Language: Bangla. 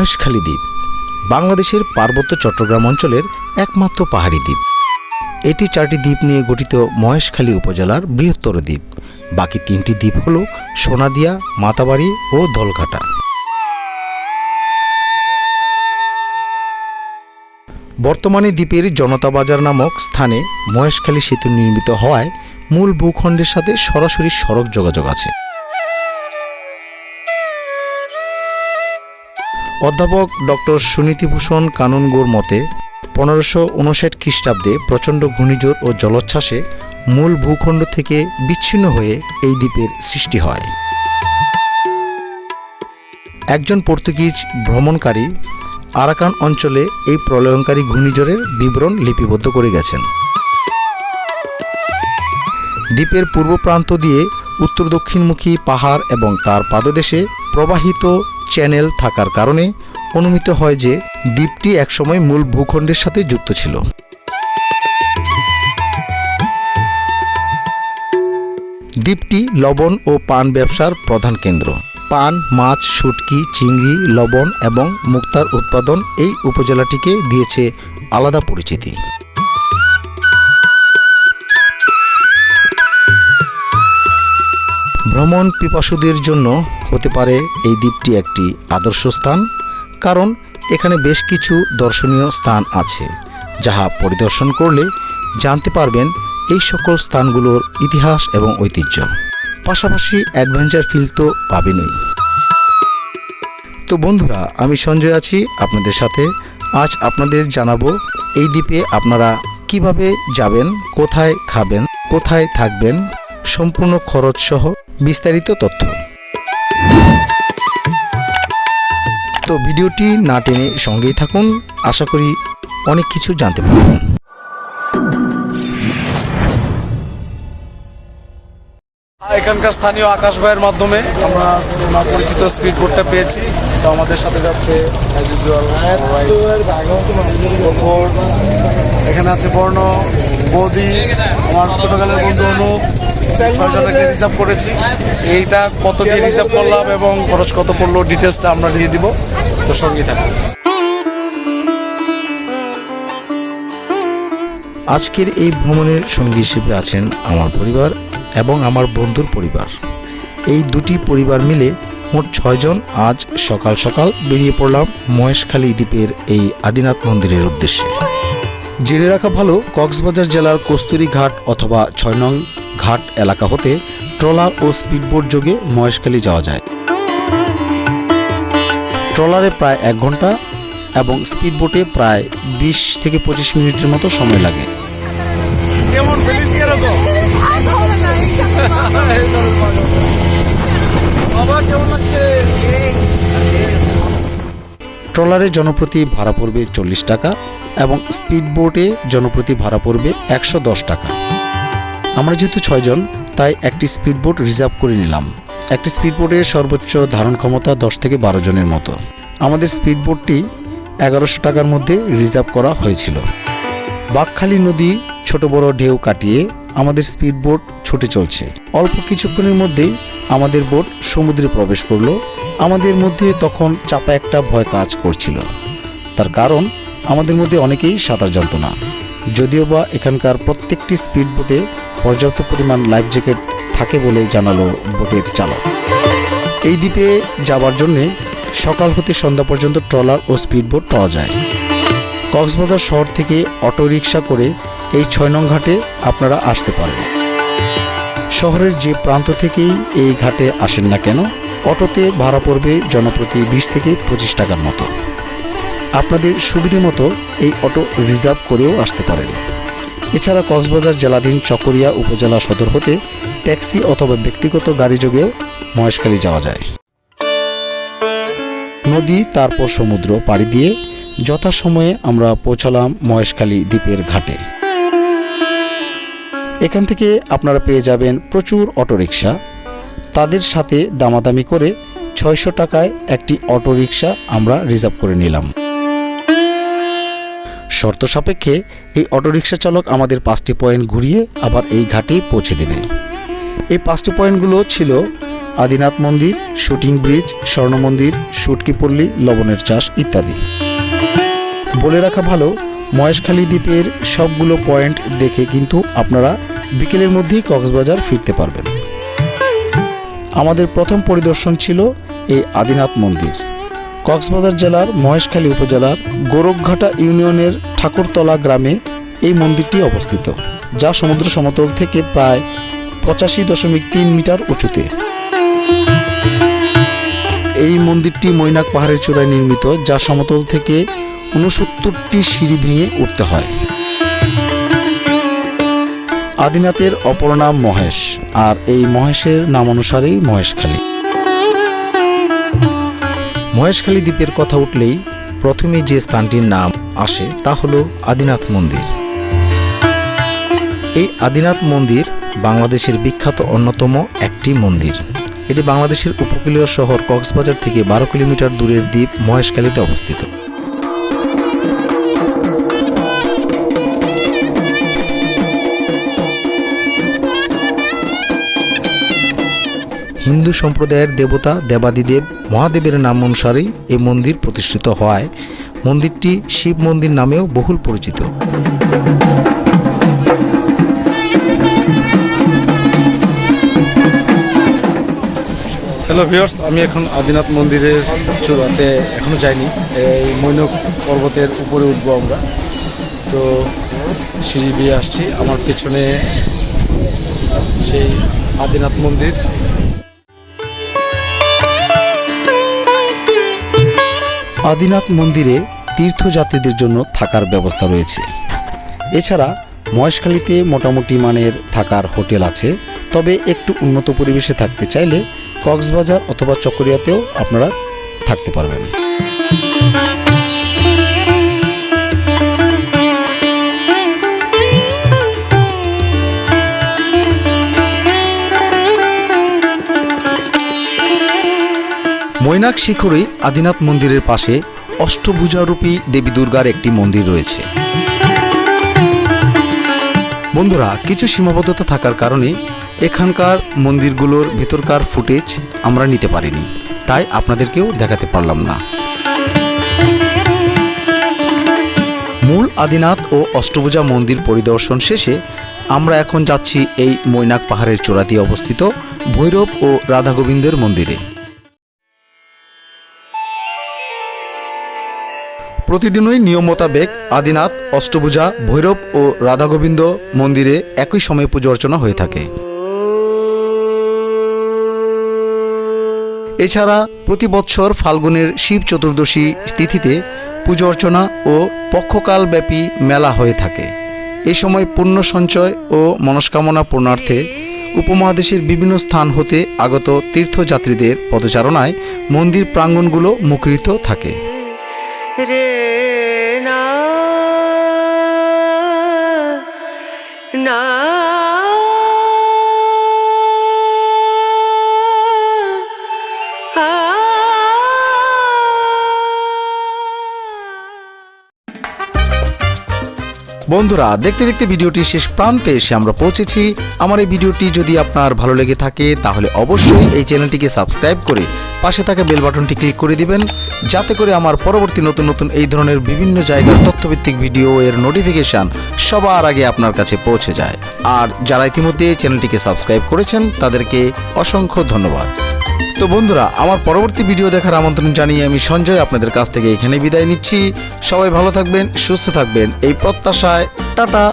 মহেশখালী দ্বীপ, বাংলাদেশের পার্বত্য চট্টগ্রাম অঞ্চলের একমাত্র পাহাড়ি দ্বীপ। এটি চারটি দ্বীপ নিয়ে গঠিত মহেশখালী উপজেলার বৃহত্তর দ্বীপ। বাকি তিনটি দ্বীপ হল সোনাদিয়া, মাতাবাড়ি ও দলঘাটা বর্তমানে দ্বীপের জনতা বাজার নামক স্থানে মহেশখালী সেতু নির্মিত হওয়ায় মূল ভূখণ্ডের সাথে সরাসরি সড়ক যোগাযোগ আছে। অধ্যাপক ডক্টর সুনীতিভূষণ কাননগোর মতে, পনেরোশো উনষাট খ্রিস্টাব্দে প্রচণ্ড ঘূর্ণিঝড় ও জলোচ্ছ্বাসে মূল ভূখণ্ড থেকে বিচ্ছিন্ন হয়ে এই দ্বীপের সৃষ্টি হয়। একজন পর্তুগিজ ভ্রমণকারী আরাকান অঞ্চলে এই প্রলয়ঙ্কারী ঘূর্ণিঝড়ের বিবরণ লিপিবদ্ধ করে গেছেন। দ্বীপের পূর্ব প্রান্ত দিয়ে উত্তর দক্ষিণমুখী পাহাড় এবং তার পাদদেশে প্রবাহিত চ্যানেল থাকার কারণে অনুমিত হয় যে দ্বীপটি একসময় মূল ভূখণ্ডের সাথে যুক্ত ছিল। দ্বীপটি লবণ ও পান ব্যবসার প্রধান কেন্দ্র। পান, মাছ, শুটকি, চিংড়ি, লবণ এবং মুক্তার উৎপাদন এই উপজেলাটিকে দিয়েছে আলাদা পরিচিতি। ভ্রমণ পিপাসুদের জন্য হতে পারে এই দ্বীপটি একটি আদর্শ স্থান, কারণ এখানে বেশ কিছু দর্শনীয় স্থান আছে, যাহা পরিদর্শন করলে জানতে পারবেন এই সকল স্থানগুলোর ইতিহাস এবং ঐতিহ্য। পাশাপাশি অ্যাডভেঞ্চার ফিল তো পাবেনই। তো বন্ধুরা, আমি সঞ্জয় আছি আপনাদের সাথে। আজ আপনাদের জানাব এই দ্বীপে আপনারা কীভাবে যাবেন, কোথায় খাবেন, কোথায় থাকবেন, সম্পূর্ণ খরচ সহ বিস্তারিত তথ্য। তো ভিডিওটি না টেনে সঙ্গেই থাকুন। আশা করি অনেক কিছু জানতে পারবেন। এখানকার স্থানীয় আকাশ ভাইয়ের মাধ্যমে আমরা পরিচিত স্পিড বোটটা পেয়েছি। তো আমাদের সাথে যাচ্ছে এখানে আছে বর্ণ, বৌদি, আমার ছোটকালের বন্ধু অনুপ। ছয়জনকে রিজার্ভ করেছি। এইটা কত দিয়ে রিজার্ভ করলাম এবং খরচ কত পড়ল ডিটেলসটা আমরা দিয়ে দিব। তো সঙ্গেই থাকুন। আজকের এই ভ্রমণের সঙ্গী হিসেবে আছেন আমার পরিবার এবং আমার বন্ধুর পরিবার। এই দুটি পরিবার মিলে মোট ছয়জন আজ সকাল সকাল বেরিয়ে পড়লাম মহেশখালী দ্বীপের এই আদিনাথ মন্দিরের উদ্দেশ্যে। জেনে রাখা ভালো কক্সবাজার জেলার কস্তুরী ঘাট অথবা ছয় নং ঘাট এলাকা হতে ট্রলার ও স্পিডবোট যোগে মহেশখালী যাওয়া যায়। ট্রলারে প্রায় এক ঘণ্টা এবং স্পিডবোটে প্রায় বিশ থেকে পঁচিশ মিনিটের মতো সময় লাগে। ট্রলারে জনপ্রতি ভাড়া পড়বে চল্লিশ টাকা এবং স্পিডবোটে জনপ্রতি ভাড়া পড়বে একশো দশ টাকা। আমরা যেহেতু ছয়জন, তাই একটি স্পিডবোট রিজার্ভ করে নিলাম। একটি স্পিডবোটের সর্বোচ্চ ধারণ ক্ষমতা দশ থেকে বারো জনের মতো। আমাদের স্পিডবোটটি এগারোশো টাকার মধ্যে রিজার্ভ করা হয়েছিল। বাকখালী নদী ছোট বড় ঢেউ কাটিয়ে আমাদের স্পিডবোট ছুটে চলছে। অল্প কিছুক্ষণের মধ্যেই আমাদের বোট সমুদ্রে প্রবেশ করল। আমাদের মধ্যে তখন চাপা একটা ভয় কাজ করছিল। তার কারণ, আমাদের মধ্যে অনেকেই সাঁতার জানত না। যদিও বা এখানকার প্রত্যেকটি স্পিডবোটে পর্যাপ্ত পরিমাণ লাইফ জ্যাকেট থাকে বলে জানালো বোটের চালক। এই দ্বীপে যাবার জন্যে সকাল হতে সন্ধ্যা পর্যন্ত ট্রলার ও স্পিডবোট পাওয়া যায়। কক্সবাজার শহর থেকে অটোরিকশা করে এই ছয় নং ঘাটে আপনারা আসতে পারেন। শহরের যে প্রান্ত থেকেই এই ঘাটে আসেন না কেন, অটোতে ভাড়া পড়বে জনপ্রতি বিশ থেকে পঁচিশ টাকার মতো। আপনাদের সুবিধে মতো এই অটো রিজার্ভ করেও আসতে পারেন। এছাড়া কক্সবাজার জেলাধীন চকরিয়া উপজেলা সদর হতে ট্যাক্সি অথবা ব্যক্তিগত গাড়ি যোগেও মহেশখালী যাওয়া যায়। নদী, তারপর সমুদ্র পাড়ি দিয়ে যথাসময়ে আমরা পৌঁছালাম মহেশখালী দ্বীপের ঘাটে। এখান থেকে আপনারা পেয়ে যাবেন প্রচুর অটোরিকশা। তাদের সাথে দামাদামি করে ছয়শো টাকায় একটি অটোরিকশা আমরা রিজার্ভ করে নিলাম। শর্ত সাপেক্ষে এই অটোরিকশা চালক আমাদের পাঁচটি পয়েন্ট ঘুরিয়ে আবার এই ঘাটেই পৌঁছে দেবে এই পাঁচটি পয়েন্টগুলো ছিল আদিনাথ মন্দির, শুটিং ব্রিজ, স্বর্ণ মন্দির সুটকিপল্লী লবণের চাষ ইত্যাদি। বলে রাখা ভালো, মহেশখালী দ্বীপের সবগুলো পয়েন্ট দেখে কিন্তু আপনারা বিকেলের মধ্যেই কক্সবাজার ফিরতে পারবেন। আমাদের প্রথম পরিদর্শন ছিল এই আদিনাথ মন্দির। কক্সবাজার জেলার মহেশখালী উপজেলার গোরখঘাটা ইউনিয়নের ঠাকুরতলা গ্রামে এই মন্দিরটি অবস্থিত, যা সমুদ্র সমতল থেকে প্রায় পঁচাশি দশমিক তিন মিটার উঁচুতে। এই মন্দিরটি মৈনাক পাহাড়ের চূড়ায় নির্মিত, যা সমতল থেকে উনসত্তরটি সিঁড়ি ভেঙে উঠতে হয়। আদিনাথের অপর নাম মহেশ, আর এই মহেশের নাম অনুসারেই মহেশখালী। মহেশখালী দ্বীপের কথা উঠলেই প্রথমে যে স্থানটির নাম আসে তা হল আদিনাথ মন্দির। এই আদিনাথ মন্দির বাংলাদেশের বিখ্যাত অন্যতম একটি মন্দির। এটি বাংলাদেশের উপকূলীয় শহর কক্সবাজার থেকে বারো কিলোমিটার দূরের দ্বীপ মহেশখালীতে অবস্থিত। হিন্দু সম্প্রদায়ের দেবতা দেবাদিদেব মহাদেবের নাম অনুসারেই এই মন্দির প্রতিষ্ঠিত হওয়ায় মন্দিরটি শিব মন্দির নামেও বহুল পরিচিত। হ্যালো ভিউয়ার্স আমি এখন আদিনাথ মন্দিরের চূড়াতে এখনও যাইনি। এই মৈনক পর্বতের উপরে উঠবো আমরা। তো সিঁড়ি দিয়ে আসছি। আমার পেছনে সেই আদিনাথ মন্দির। আদিনাথ মন্দিরে তীর্থযাত্রীদের জন্য থাকার ব্যবস্থা রয়েছে। এছাড়া মহেশখালীতে মোটামুটি মানের থাকার হোটেল আছে, তবে একটু উন্নত পরিবেশে থাকতে চাইলে কক্সবাজার অথবা চকরিয়াতেও আপনারা থাকতে পারবেন। মৈনাক শিখরে আদিনাথ মন্দিরের পাশে অষ্টভুজারূপী দেবী দুর্গার একটি মন্দির রয়েছে। বন্ধুরা, কিছু সীমাবদ্ধতা থাকার কারণে এখানকার মন্দিরগুলোর ভেতরকার ফুটেজ আমরা নিতে পারিনি, তাই আপনাদেরকেও দেখাতে পারলাম না। মূল আদিনাথ ও অষ্টভুজা মন্দির পরিদর্শন শেষে আমরা এখন যাচ্ছি এই মৈনাক পাহাড়ের চূড়াতে অবস্থিত ভৈরব ও রাধা গোবিন্দের মন্দিরে। প্রতিদিনই নিয়ম মোতাবেক আদিনাথ, অষ্টভুজা, ভৈরব ও রাধাগোবিন্দ মন্দিরে একই সময়ে পুজো অর্চনা হয়ে থাকে। এছাড়া প্রতি বৎসর ফাল্গুনের শিব চতুর্দশী তিথিতে পুজো অর্চনা ও পক্ষকালব্যাপী মেলা হয়ে থাকে। এ সময় পুণ্য সঞ্চয় ও মনস্কামনা পূর্ণার্থে উপমহাদেশের বিভিন্ন স্থান হতে আগত তীর্থযাত্রীদের পদচারণায় মন্দির প্রাঙ্গণগুলো মুখরিত থাকে। रे বন্ধুরা, দেখতে দেখতে ভিডিওটি শেষ প্রান্তে এসে আমরা পৌঁছেছি। আমার এই ভিডিওটি যদি আপনার ভালো লেগে থাকে, তাহলে অবশ্যই এই চ্যানেলটিকে সাবস্ক্রাইব করে পাশে থাকা বেল বাটনটি ক্লিক করে দিবেন, যাতে করে আমার পরবর্তী নতুন নতুন এই ধরনের বিভিন্ন জায়গার তথ্যভিত্তিক ভিডিও এর নোটিফিকেশন সবার আগে আপনার কাছে পৌঁছে যায়। আর যারা ইতিমধ্যে চ্যানেলটিকে সাবস্ক্রাইব করেছেন, তাদেরকে অসংখ্য ধন্যবাদ। তো বন্ধুরা, আমার পরবর্তী ভিডিও দেখার আমন্ত্রণ জানিয়ে আমি সঞ্জয় আপনাদের কাছ থেকে এখানে বিদায় নিচ্ছি। সবাই ভালো থাকবেন, সুস্থ থাকবেন। এই প্রত্যাশায় টাটা।